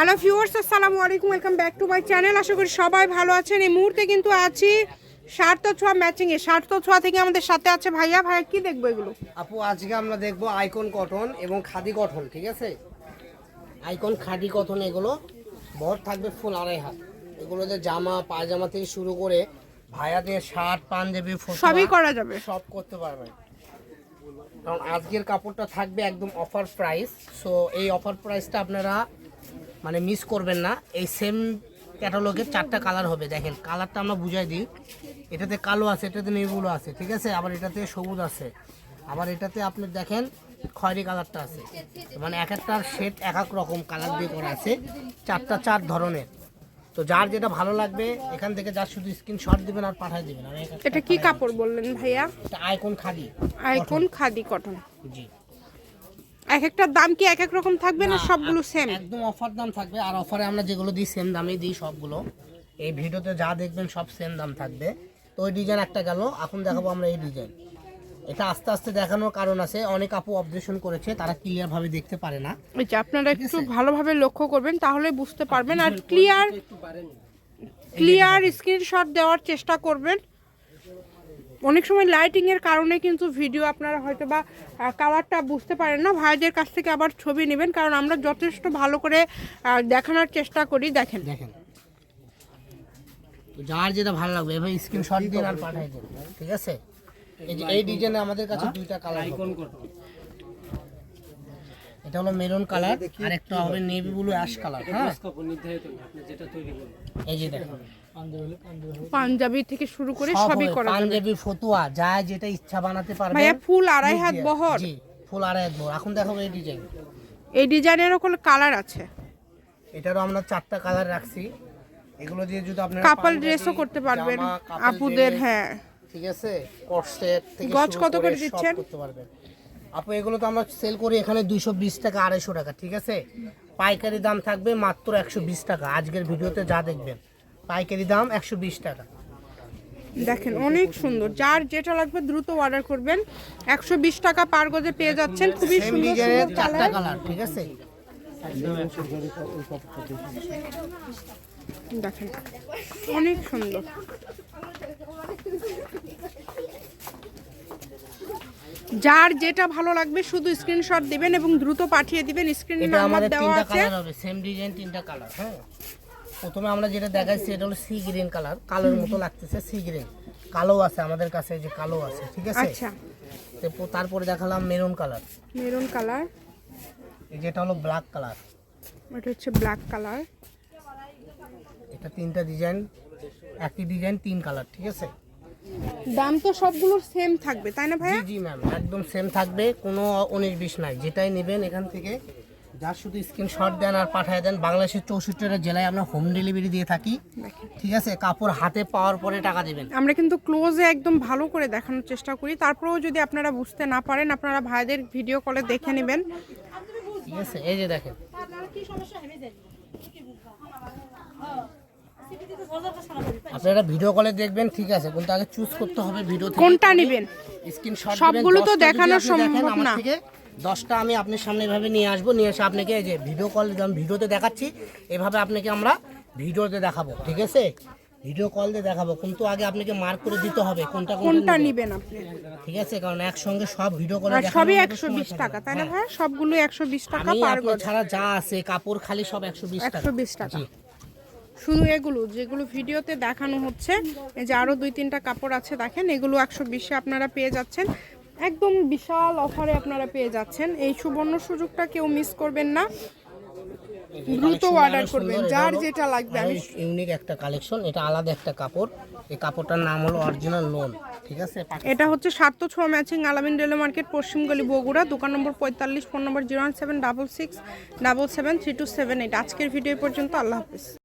Hello viewers আসসালামু আলাইকুম welcome back to my channel আশা করি সবাই ভালো আছেন। এই মুহূর্তে কিন্তু আছি শার্ট তো ছোঁয়া ম্যাচিং এ শার্ট তো ছোঁয়া থেকে আমাদের সাথে আছে ভাইয়া। ভাইয়া কি দেখব এগুলো? আপু আজকে আমরা দেখব আইকন কটন এবং খাদি কটন ঠিক আছে? আইকন খাদি কটন এগুলো বর থাকবে ফুল আড়াই হাত। এগুলোতে জামা পায়জামা থেকে শুরু করে ভাইয়াদের শার্ট পাঞ্জাবি সবই করা যাবে। সব করতে পারবেন কারণ আজকের কাপড়টা থাকবে একদম অফার প্রাইস সো এই অফার প্রাইসটা আপনারা মানে মিস করবেন না। এই সেম ক্যাটালগের চারটা কালার হবে দেখেন। কালারটা আমরা বুঝাই দিই। এটাতে কালো আছে এটাতে নেবুলো আছে ঠিক আছে? আবার এটাতে সবুজ আছে। আবার এটাতে আপনি দেখেন খয়েরি কালারটা আছে। মানে এক একটার শেড এক এক রকম কালার দিয়ে করা আছে চারটা চার ধরনের। তো যার যেটা ভালো লাগবে এখান থেকে যার শুধু স্ক্রিনশট দিবেন আর পাঠিয়ে দিবেন। এটা কি কাপড় বললেন ভাইয়া? এটা icon khadi. Icon khadi cotton জি। এক একটার দাম কি এক এক রকম থাকবে না সবগুলো সেম একদম অফার দাম থাকবে আর অফারে আমরা যেগুলো দিই সেম দামে দিই সবগুলো। এই ভিডিওতে যা দেখবেন সব সেম দাম থাকবে। তো ওই ডিজাইন একটা গেল এখন দেখাবো আমরা এই ডিজাইন এটা আস্তে আস্তে দেখানোর কারণ আছে অনেক আপু অবজেকশন করেছে তারা ক্লিয়ার ভাবে দেখতে পারে না। এই যে আপনারা একটু ভালোভাবে লক্ষ্য করবেন তাহলে বুঝতে পারবেন। আর ক্লিয়ার ক্লিয়ার স্ক্রিনশট দেওয়ার চেষ্টা করবেন। অনেক সময় লাইটিং এর কারণে কিন্তু ভিডিও আপনারা হয়তো বা কালারটা বুঝতে পারেন না। ভাইদের কাছ থেকে আবার ছবি নেবেন কারণ আমরা যথেষ্ট ভালো করে দেখানোর চেষ্টা করি দেখেন। দেখেন। যার যেটা ভালো লাগবে এভাবে স্ক্রিনশট দিন আর পাঠিয়ে দিন ঠিক আছে? এই যে এই ডিজাইনে আমাদের কাছে দুইটা কালার আইকন করতে এটা হলো মেরুন কালার আর একটা হবে নেভি ব্লু অ্যাশ কালার হ্যাঁ? এই যে দেখেন। পাঞ্জাবি থেকে শুরু করে সবই করা পাঞ্জাবি ফতুয়া যা যেটা ইচ্ছা বানাতে পারবে ভাইয়া ফুল আড়াই হাত বহর। জি ফুল আড়াই হাত বহর। এখন দেখো এই ডিজাইন এই ডিজাইনের কোনো কালার আছে। এটারও আমরা চারটা কালার রাখছি। এগুলো দিয়ে যদি আপনারা কাপল ড্রেসও করতে পারবেন আপুদের হ্যাঁ। ঠিক আছে? কটসেট থেকে গজ কত করে দিচ্ছেন? করতে পারবেন। আপু এগুলো তো আমরা সেল করি এখানে দুইশো বিশ টাকা আড়াইশো টাকা ঠিক আছে? পাইকারি দাম থাকবে মাত্র একশো বিশ টাকা। আজকের ভিডিওতে যা দেখবেন। পাইকারি দাম একশো বিশ টাকা। দেখেন অনেক সুন্দর। যার যেটা লাগবে দ্রুত অর্ডার করবেন। একশো বিশ টাকা পার গজে পেয়ে যাচ্ছেন। খুবই সুন্দর সুন্দর কালার ঠিক আছে? দেখেন অনেক সুন্দর। যার যেটা ভালো লাগবে শুধু স্ক্রিনশট দিবেন এবং দ্রুত পাঠিয়ে দিবেন। স্ক্রিনে এটা নাম্বার আমাদের দেওয়া তিনটা আছে। কালার হবে সেম ডিজাইন তিনটা কালার হ্যাঁ? প্রথমে আমরা যেটা দেখাইছি এটা হলো সি গ্রিন কালার কালোর মতো লাগতেছে সি গ্রিন কালো আছে আমাদের কাছে যে কালো আছে ঠিক আছে? আচ্ছা। তারপর- দেখালাম মেরুন কালার মেরুন কালার এই যেটা হলো ব্ল্যাক কালার এটা হচ্ছে ব্ল্যাক কালার এটা তিনটা ডিজাইন একই ডিজাইন তিন কালার ঠিক আছে? দাম তো সবগুলোর সেম থাকবে তাই না ভাইয়া? জি ম্যাম একদম সেম থাকবে কোনো উনিশ বিশ নাই। যেটাই নেবেন এখান থেকে যার শুধু স্ক্রিনশট দেন আর পাঠিয়ে দেন বাংলাদেশের চৌষট্টিটা জেলায় আমরা হোম ডেলিভারি দিয়ে থাকি। ঠিক আছে কাপড় হাতে পাওয়ার পরে টাকা দেবেন। আমরা কিন্তু ক্লোজে একদম ভালো করে দেখানোর চেষ্টা করি। তারপরেও যদি আপনারা বুঝতে না পারেন আপনারা ভাইদের ভিডিও কলে দেখে নেবেন। ঠিক আছে এই যে দেখেন। আপনারা ভিডিও কলে দেখবেন ঠিক আছে কিন্তু আগে চুজ করতে হবে ভিডিও কোনটা নেবেন? স্ক্রিনশট সবগুলো তো দেখানো সম্ভব না। দশটা আমি আপনার সামনে এভাবে নিয়ে আসব নিয়ে এসে আপনাকে এই যে ভিডিও কল যেমন ভিডিওতে দেখাচ্ছি এভাবে আপনাকে আমরা ভিডিওতে দেখাবো ঠিক আছে? ভিডিও কল দিয়ে দেখাবো কিন্তু আগে আপনাকে মার্ক করে দিতে হবে কোনটা কোনটা নেবেন। আপনি? ঠিক আছে? কারণ একসঙ্গে সব ভিডিও কল সবই একশো বিশ টাকা তাই না ভাই? সবগুলো একশো বিশ টাকা আমি পার গজ। ছাড়া যা আছে কাপড় খালি সব একশো বিশ টাকা। একশো বিশ টাকা। জি। শুধু এগুলো যেগুলো ভিডিওতে দেখানো হচ্ছে এই যে আরও দুই তিনটা কাপড় আছে দেখেন এগুলো একশো বিশে আপনারা পেয়ে যাচ্ছেন। একদম বিশাল অফারে আপনারা পেয়ে যাচ্ছেন। এই সুবর্ণ সুযোগটা কেউ মিস করবেন না। দ্রুত অর্ডার করবেন। যার যেটা লাগবে আমি ইউনিক একটা কালেকশন এটা আলাদা একটা কাপড়। এই কাপড়টার নাম হলো অরিজিনাল লোন ঠিক আছে? এটা হচ্ছে সার্থ ছোঁয়া ম্যাচিং আলামিন রেল মার্কেট পশ্চিমগলি বগুড়া দোকান নম্বর পঁয়তাল্লিশ phone number zero one seven double six double seven three two seven eight. আজকের ভিডিও পর্যন্ত আল্লাহ হাফিজ।